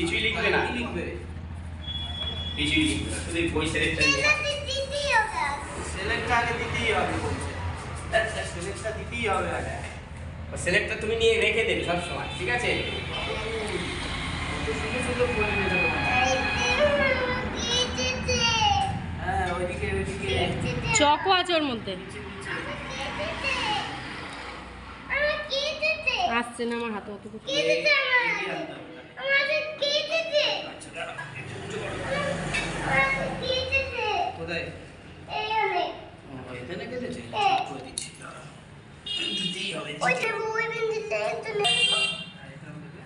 কিছুই লিখবে না। কি লিখবে। কিছুই লিখবে শুধু এই বই সেলেক্টটা সিলেক্টটা আগে দিতেই হবে। বলছে। আচ্ছা সিলেক্টটা দিতেই হবে আগে। সিলেক্টটা তুমি নিয়ে রেখে দেবে সব সময় ঠিক আছে? সুন্দর সুন্দর বলে নিয়ে যাব হ্যাঁ ওইদিকে ওইদিকে। চকও আছে ওর মধ্যে। আসছে না আমার হাতে অত কিছু এগিয়ে আনতে হবে আচ্ছা দাঁড়া একটু উঁচু করো। কোথায় ও, এখানে কেটেছে করে দিচ্ছি দাঁড়া দিতেই হবে আর এখান থেকে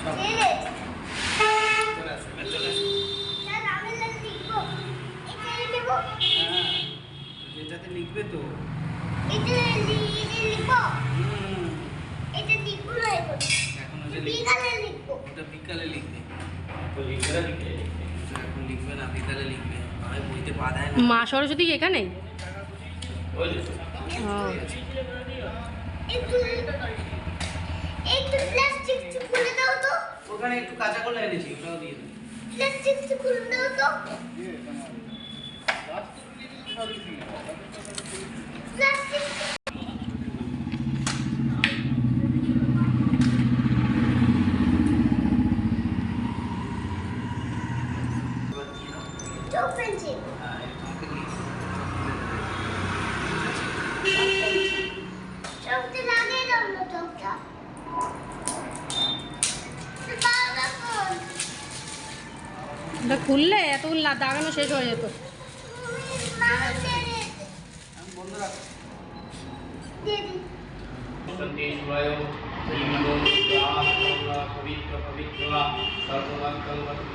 সব চলে আসো এবার চলে আসো হ্যাঁ যেটাতে লিখবে তো হুম এখন ওটা লিখবে ওটা বিকালে লিখবে তো লিখবে না লিখে লিখবে ওটা এখন লিখবে না বিকালে লিখবে নয় বইতে বাধায় না মা সরস্বতী এখানেই তো ওখানে একটু কাঁচা কলা এনেছি ওটাও দিয়ে দেবে প্লাস্টিক খুলে দাও তো প্লাস্টিক এটা খুললে এত দাগানো শেষ হয়ে যেত।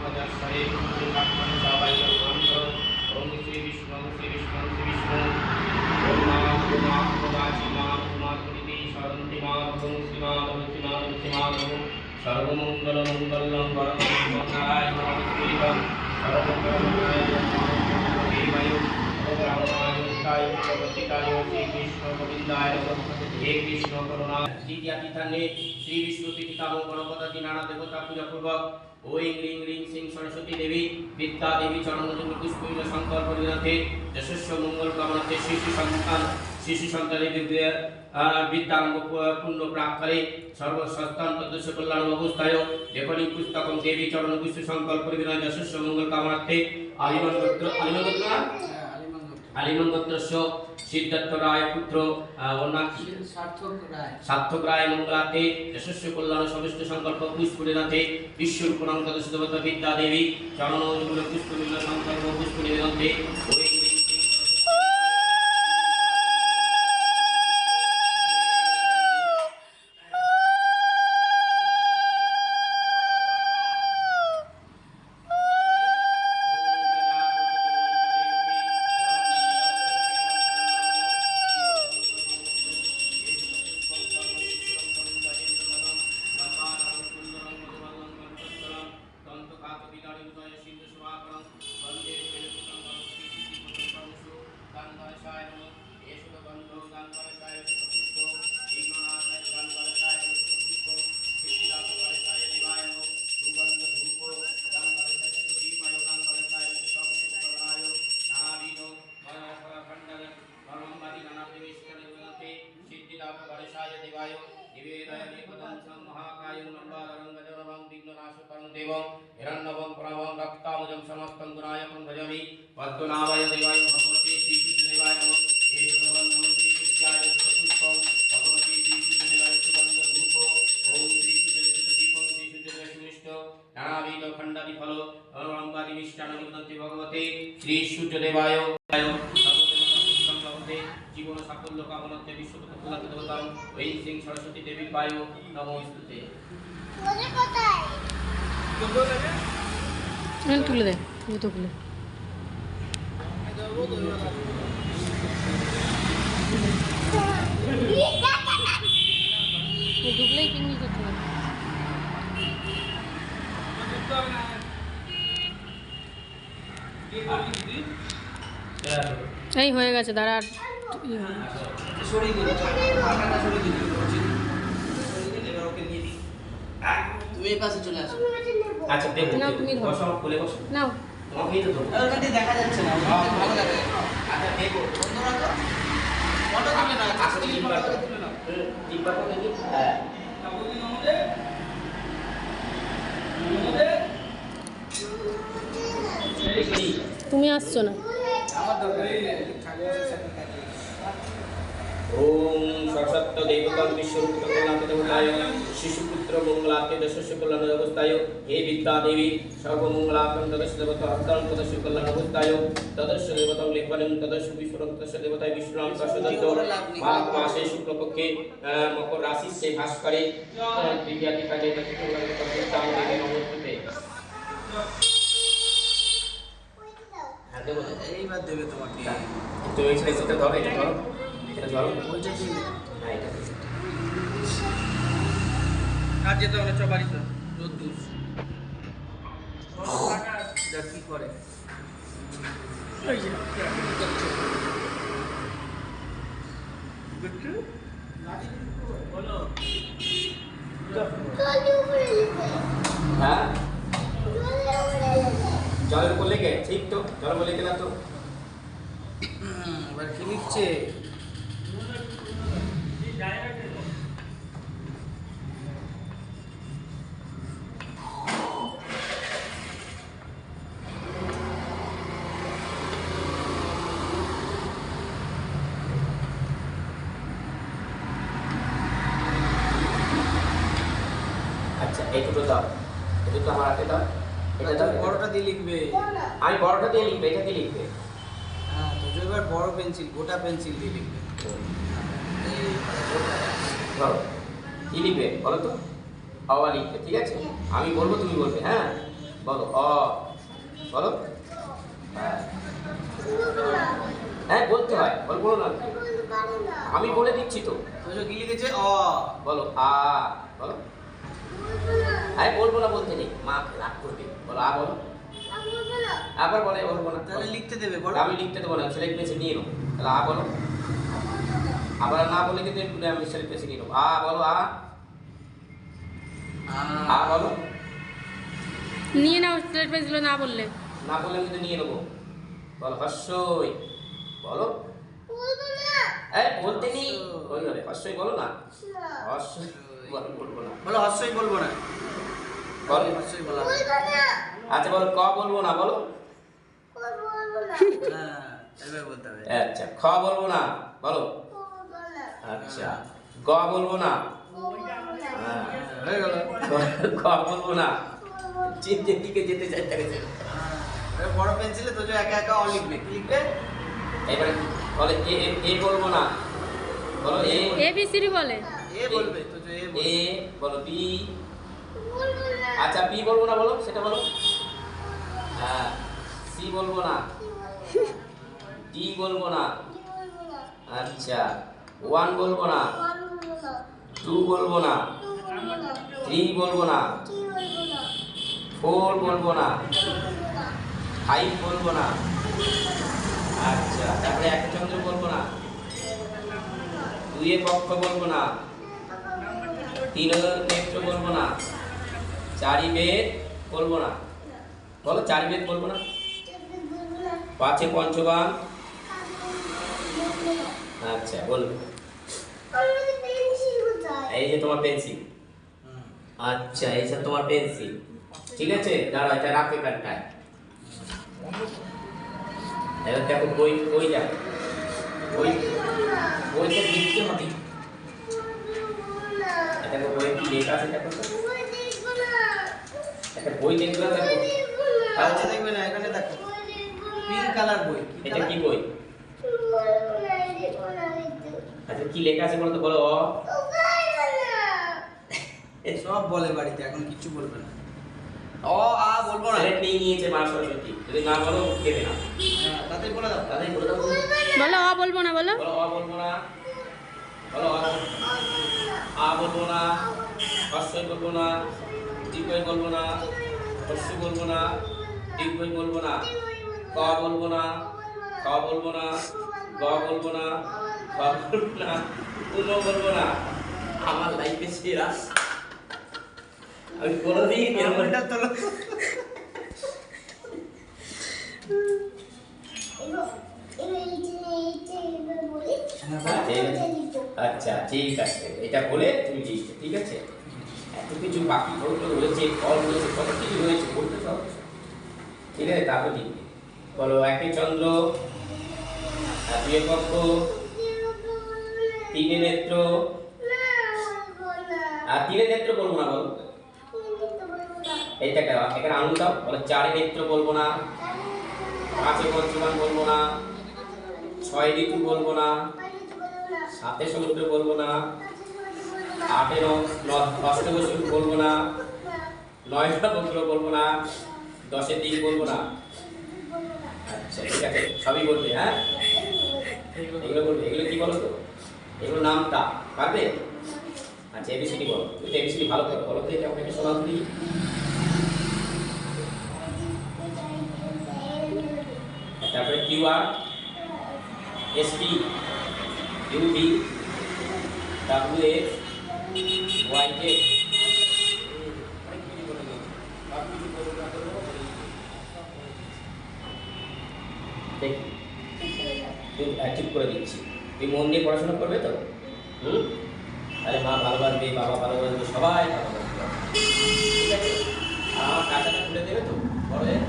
আমি কৃষ্ণ গোবিন্দায় নমঃ হে কৃষ্ণ করুণা শ্রী জ্ঞাতিথানে শ্রী বিষ্ণু পিতামহ গণপতি নানা দেবতা পূজা পূর্বক ওই গ্রিং গ্রিং সিং সরস্বতী দেবী চরণ পুষ্প সংকল্প যশস্ব মঙ্গল কামনার্থে আলিমান গোত্র আলিমান গোত্রস্য সিদ্ধার্থ রায় পুত্র কি? সার্থক রায় মঙ্গলাতে যশস্ব কল্যাণ সবিষ্ট সংকল্প পুষ্পুরীনাথে তদস্য দেবতা বিদ্যা দেবী চরণ পুষ্পুরী সংকল্প পুষ্প দেবায় ভগবতে শ্রীশুদ্ধদেবায় নমঃ এতদবং নমঃ শ্রীশুদ্ধায় পুষ্পং ভগবতে শ্রীশুদ্ধদেবায় সুগন্ধ ধূপ ওম শ্রীশুদ্ধদেব দীপং শ্রীশুদ্ধদেব সুমিষ্ট নানাবিধ খণ্ডাদি ফল অঙ্গাদি মিষ্টান্ন নিবদন্তি ভগবতে শ্রীশুদ্ধদেবায় ভগবতে জীবন সাফল্য কামনাতে বিশ্বপ্রতিপালক দেবতাং ওই সিং সরস্বতী দেবী পায় নমস্তুতে কোথায় তুলে দে জুতোগুলো ঢুকলেই পিকনিক এই হয়ে গেছে দাঁড়া আর সরিয়ে দিন পাখাটা সরিয়ে দিন সরিয়ে দিন এবার ওকে নিয়ে দিই আহ, তুমি পাশে চলে আসো। আচ্ছা দেবো না, তুমি ধরো। বসো কোলে বসো। নাও। তোমাকেই তো দেবো ওখান থেকে দেখা যাচ্ছে না হ্যাঁ, ভালো লাগে। আচ্ছা দেবো বন্ধুরা তো ফটো তুলে না আচ্ছা ফটো তুলে না টিপবার করে দেখি। হ্যাঁ। তুমি আসছো না। আমার দরকার ঠাকুরের সাথে থাকে ওম সশক্ত দেবতাং বিশ্বরূপিত কল্যাণ শিশুপুত্র মঙ্গলাতে দশস্য কল্যাণ অবস্থায় হে বিদ্যা দেবী সর্বমঙ্গলাকং তদস্য দেবতা হস্তাং তদস্য কল্যাণ অবস্থায় তদস্য দেবতাং লিখবানিং তদস্য বিশ্বরং তদস্য দেবতায় বিষ্ণুরাম তদস্য মাঘ মাসে শুক্লপক্ষে মকর রাশি সে ভাস করে তৃতীয়া টিকা যে নমস্তে হ্যাঁ দেবো। এইবার তোমাকে ধরো। এটা ধরো হ্যাঁ এটা আর যেতে হবে চ বাড়িতে রোদ্দুর কি করে। বলো জলে হ্যাঁ? জলে জলের উপর লেগে ঠিক তো? জলের উপর লেগে না তো? হুম, এবার কি লিখছে আচ্ছা এই দুটো দাও। এই দুটো আমার হাতে দাও। এটা দাও। বড়টা দিয়ে লিখবে। আমি বড়টা দিয়ে লিখবে এটা দিয়ে লিখবে। হ্যাঁ তো এবার বড় পেন্সিল গোটা পেন্সিল দিয়ে লিখবে। এই ধরো কি লিখবে বলো তো? লিখবে ঠিক আছে? আমি বলব তুমি বলবে হ্যাঁ? বলো অ। বলো? হ্যাঁ। বলতে হয় বল বলো না। আমি বলে দিচ্ছি তো। তো কি লিখেছে? অ। বলো আ বলো। আরে বলব না বলতে নেই। মা রাগ করবে। বলো আ বলো। আমি আবার বলে বলব না। তাহলে লিখতে দেবে বলো। আমি লিখতে দেবো না সেলেক্ট পেন্সিল নিয়ে নেব তাহলে আ বলো। আবার না বলে কিন্তু একটু আমি সেলেক্ট পেন্সিল নিয়ে নেব আ বলো আ। আ। বলো। নিয়ে নাও স্লেট পেন্সিল না বললে। না বললে আমি কিন্তু নিয়ে নেব। বলো হর্ষই বলো। বলব না। এই বলতে নেই। ওই হবে হর্ষই বলো না। বলো বলব না। বলো হর্ষই বলব না। বলো। হর্ষই বলা আচ্ছা বলো ক বলব না বলো? বলব না। হ্যাঁ এবার বলতে হবে। আচ্ছা খ বলব না বলো? আচ্ছা গ বলব না? বলব না। হ্যাঁ। গেল। খ বলব না। বলব যে যে দিকে যেতে চাই তাকে এবার বড় পেন্সিলে তো একা একা অ লিখবে। কি লিখবে? এবারে বলে এ এ- বলব না। বলো A. A B C D বলে। এ বলবে। এ বলো বি আচ্ছা বি বলব না বলো সেটা বলো হ্যাঁ সি বলব না ডি বলব না আচ্ছা ওয়ান বলব না টু বলব না থ্রি বলব না ফোর বলব না বলব না ফাইভ বলব না আচ্ছা তারপরে একচন্দ্র বলব না দুয়ে পক্ষ বলব না তিন নেত্র বলব না। চারি বেদ বলব না। বলো চারি বেদ বলব না? পাঁচে পঞ্চবান। আচ্ছা বলব। এই যে তোমার পেন্সিল। আচ্ছা এই যে তোমার পেন্সিল। ঠিক আছে দাঁড়া এটা রাখো এখানটায়। এবার দেখো বই বই দেখো বই বইটা লিখতে হবে। দেখো বই কি লেখা আছে দেখো তো। বই দেখব না। একটা বই দেখবে না? দেখো বই দেখব না। আচ্ছা দেখবে না এখানে দেখো। পিঙ্ক কালার বই এটা কি বই? আচ্ছা কি লেখা আছে বলো? তো বলো সব বলে বাড়িতে এখন কিছু বলবে না। অ আ বলব না। সিলেক্ট নিয়ে নিয়েছে মা সরস্বতী। যদি না বলো দেবে না। হ্যাঁ তাতে বলে দাও। তাদের বলে দাও। বলো অ বলব না বলো। বলো অ বলব না। বলো আ বলব না হর্ষই বলব না দীপই বলব না হর্ষ বলব না দীপই বলব না ক বলব না খ বলব না গ বলব না খ বলব না কোনো বলব না আমার লাইফে সেরা আমি কোনোদিন এরকম এটা তোলো আচ্ছা ঠিক আছে। এটা বলে তুমি লিখবে ঠিক আছে? এত কিছু বাকি ফটো রয়েছে, ফল রয়েছে, কত কিছু রয়েছে, বলতে সব ঠিক আছে, তারপর লিখবে বলো একই চন্দ্র দুই পক্ষ, তিনে নেত্র, আর তিনে নেত্র বলব না বলো। এইটা কেন? এখানে আঙুল দাও। বলো, চারে নেত্র বলব না, পাঁচে পঞ্চমান বলব না, ছয় ঋতু বলব না সাতে সমুদ্র বলব না আটে অষ্টবসু বলব না নয়টা পত্র বলব না দশের দিন বলব না। আচ্ছা সবই বলবে হ্যাঁ? এগুলো বলবে, এগুলো কি বলো তো? এগুলো নামটা পারবে? আচ্ছা এবিসিডি বলো। তুমি ভালো করে বলো তো, এটা আপনাকে শোনাও তুমি তারপরে Q R S T U D W S Y J দেখি করে দিচ্ছি। তুই মন দিয়ে পড়াশোনা করবে তো? হুম? আরে মা ভালোবাসবে বাবা ভালোবাসবে সবাই ভালোবাসবে ঠিক আছে? আমার কাঁচাটা খুলে দেবে তো, বড় হ্যাঁ?